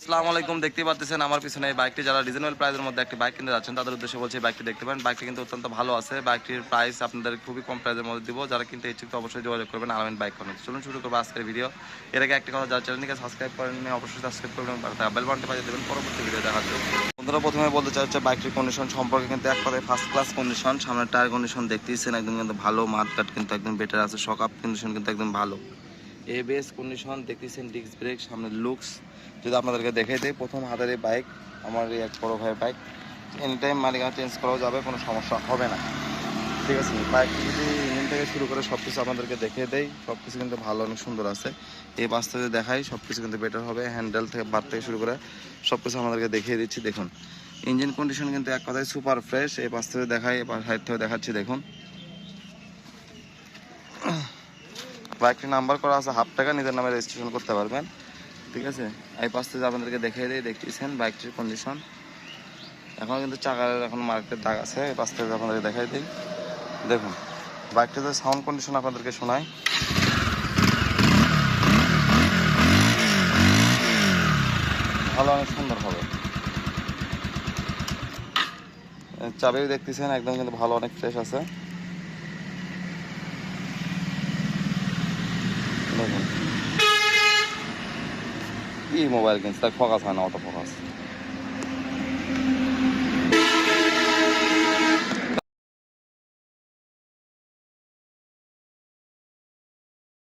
আসসালামু আলাইকুম দেখতে পাচ্ছেন আমার পিছনে এই বাইকটি। যারা রিজনেবল প্রাইসের মধ্যে একটি বাইক কিনতে যাচ্ছেন, তাদের উদ্দেশ্যে বলছি বাইকটি দেখতে পারেন। বাইকটি কিন্তু অত্যন্ত ভালো আছে। বাইকটির প্রাইস আপনাদের খুবই কম প্রাইসের মধ্যে দিব। যারা কিনতে ইচ্ছুক অবশ্যই যোগাযোগ করবেন, আলামিন বাইক কর্নার চলুন শুরু করব আজকের ভিডিও এর আগে একটি কথা যারা চ্যানেলটিকে সাবস্ক্রাইব করেন অবশ্যই সাবস্ক্রাইব করবেন বেল বাটনটি বাজিয়ে দেবেন। পরবর্তী ভিডিও দেখার জন্য। বন্ধুরা, প্রথমে বলতে চাই হচ্ছে বাইকটির কন্ডিশন সম্পর্কে কিন্তু এক কথায় ফার্স্ট ক্লাস কন্ডিশন সামনের টায়ার কন্ডিশন দেখতেইছেন একদম কিন্তু ভালো, মাঠঘাট কিন্তু একদম বেটার আছে শক আপ কন্ডিশন কিন্তু একদম ভালো। এবিএস কন্ডিশন দেখতেছেন ডিস্ক ব্রেক সামনে লুকস যদি আপনাদেরকে দেখে দেয় প্রথম হাতের বাইক আমার এই এক বড় ভাইয়ের বাইক এনি টাইম মালিকানা চেঞ্জ করাও যাবে, কোনো সমস্যা হবে না। ঠিক আছে বাইক যদি ইঞ্জিন থেকে শুরু করে সব কিছু আপনাদেরকে দেখিয়ে দেয় সব কিছু কিন্তু ভালো, অনেক সুন্দর আছে। এই পাশ থেকে দেখাই সব কিছু কিন্তু বেটার হবে হ্যান্ডেল থেকে বার থেকে শুরু করে সব কিছু আমাদেরকে দেখিয়ে দিচ্ছি, দেখুন। ইঞ্জিন কন্ডিশন কিন্তু এক কথায় সুপার ফ্রেশ এই পাশ থেকে দেখাই এবার সাইড থেকে দেখাচ্ছি, দেখুন। বাইকটি নাম্বার করা আছে, হাফ টাকা নিজের নামে রেজিস্ট্রেশন করতে পারবেন। ঠিক আছে? এই পাশ থেকে আপনাদেরকে দেখিয়ে দিই, দেখতেছেন বাইকটির কন্ডিশন এখন কিন্তু চাকার এখন মার্কেটের দাগ আছে, এই পাশ থেকে আপনাদেরকে দেখাই দিই। দেখুন বাইকটিতে সাউন্ড কন্ডিশন আপনাদেরকে শোনায় ভালো, অনেক সুন্দর হবে। চাবিও দেখতেছেন, একদম কিন্তু ভালো, অনেক ফ্রেশ আছে। কি মোবাইল কিনছে তার ফোকাস হয় না অত ফোকাস।